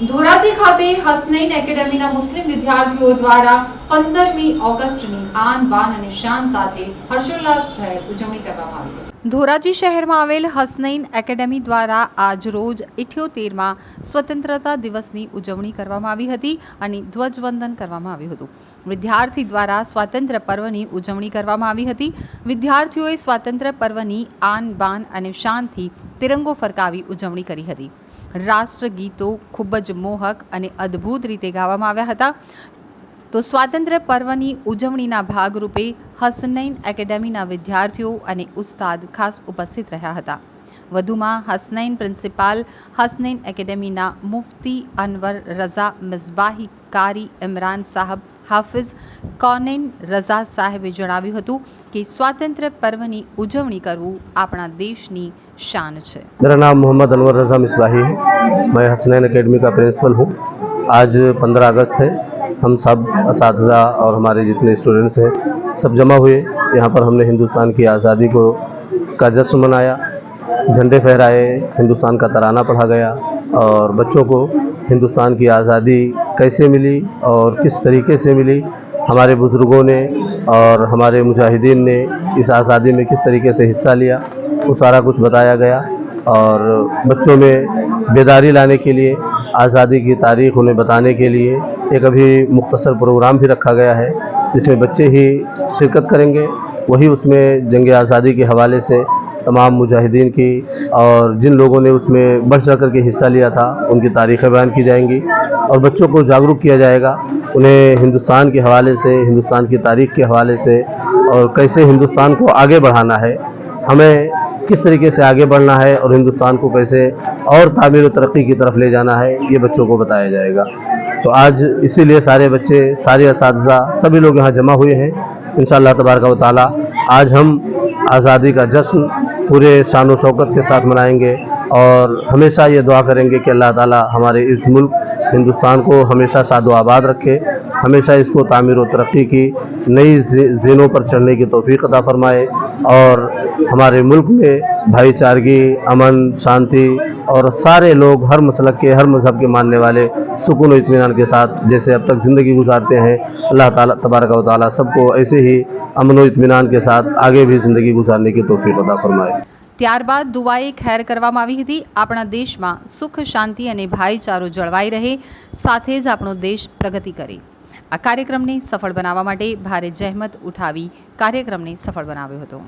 ધોરાજી ખાતે હસનૈન એકેડેમીના મુસ્લિમ વિદ્યાર્થીઓ દ્વારા પંદરમી ઓગસ્ટની આન બાન અને શાન સાથે હર્ષોલ્લાસભેર ઉજવણી કરવામાં આવી ધોરાજી શહેરમાં આવેલ હસનૈન એકેડેમી દ્વારા આજ રોજ ઇઠ્યોતેરમાં સ્વતંત્રતા દિવસની ઉજવણી કરવામાં આવી હતી અને ધ્વજવંદન કરવામાં આવ્યું હતું. વિદ્યાર્થી દ્વારા સ્વાતંત્ર્ય પર્વની ઉજવણી કરવામાં આવી હતી. વિદ્યાર્થીઓએ સ્વાતંત્ર્ય પર્વની આન બાન અને શાનથી તિરંગો ફરકાવી ઉજવણી કરી હતી. રાષ્ટ્રગીતો ખૂબ જ મોહક અને અદ્ભુત રીતે ગાવામાં આવ્યા હતા. તો સ્વાતંત્ર્ય પર્વની ઉજવણીના ભાગરૂપે હસનૈન એકેડેમીના વિદ્યાર્થીઓ અને ઉસ્તાદ ખાસ ઉપસ્થિત રહ્યા હતા. વધુમાં હસનૈન પ્રિન્સિપાલ, હસનૈન એકેડેમીના મુફતી અનવર રઝા, મિઝબાહી કારી ઇમરાન સાહબ હાફિઝ કોનેન રઝા સાહેબે જણાવ્યું હતું કે સ્વાતંત્ર્ય પર્વની ઉજવણી કરવું આપણા દેશની શાન છે मेरा नाम मोहम्मद अनवर रज़ा मिसबाही है मैं हसनैन एकेडमी का प्रिंसिपल हूँ आज 15 अगस्त है हम सब इस और हमारे जितने स्टूडेंट्स हैं सब जमा हुए यहाँ पर हमने हिंदुस्तान की आज़ादी को का जश्न मनाया झंडे फहराए हिंदुस्तान का तराना पढ़ा गया और बच्चों को हिंदुस्तान की आज़ादी कैसे मिली और किस तरीके से मिली, हमारे बुज़ुर्गों ने और हमारे मुजाहिदीन ने इस आज़ादी में किस तरीके से हिस्सा लिया, वो सारा कुछ बताया गया और बच्चों में बेदारी लाने के लिए, आज़ादी की तारीख उन्हें बताने के लिए एक अभी मुख्तसर प्रोग्राम भी रखा गया है, जिसमें बच्चे ही शिरकत करेंगे, वही उसमें जंग आज़ादी के हवाले से तमाम मुजाहिदीन की और जिन लोगों ने उसमें बढ़ चढ़ करके हिस्सा लिया था, उनकी तारीखें बयान की जाएँगी। और बच्चों को जागरूक किया जाएगा, उन्हें हिंदुस्तान के हवाले से, हिंदुस्तान की तारीख के हवाले से, और कैसे हिंदुस्तान को आगे बढ़ाना है, हमें किस तरीके से आगे बढ़ना है और हिंदुस्तान को कैसे और तामीर तरक्की की तरफ़ ले जाना है, ये बच्चों को बताया जाएगा। तो आज इसीलिए सारे बच्चे, सारे इस सभी लोग यहाँ जमा हुए हैं। इन तबारक व ताली, आज हम आज़ादी का जश्न पूरे शान शौकत के साथ मनाएँगे और हमेशा ये दुआ करेंगे कि अल्लाह ताला हमारे इस मुल्क, हिंदुस्तान को हमेशा सादो आबाद रखे, हमेशा इसको तामीर व तरक्की की, नई जिनों पर चढ़ने की तोफ़ी अदा फरमाए और हमारे मुल्क में भाईचारगी, अमन, शांति और सारे लोग हर मसलक के हर मज़हब के मानने वाले सुकून और इत्मीनान के साथ जैसे अब तक ज़िंदगी गुजारते हैं अल्लाह ताला तबारक व ताली सबको ऐसे ही अमन व इत्मीनान के साथ आगे भी ज़िंदगी गुजारने की तोफ़ी अता फरमाए ત્યારબાદ દુવાએ ખેર કરવામાં આવી હતી આપણા દેશમાં સુખ શાંતિ અને ભાઈચારો જળવાઈ રહે સાથે જ આપણો દેશ પ્રગતિ કરે આ કાર્યક્રમને સફળ બનાવવા માટે ભારે જહેમત ઉઠાવી કાર્યક્રમને સફળ બનાવ્યો હતો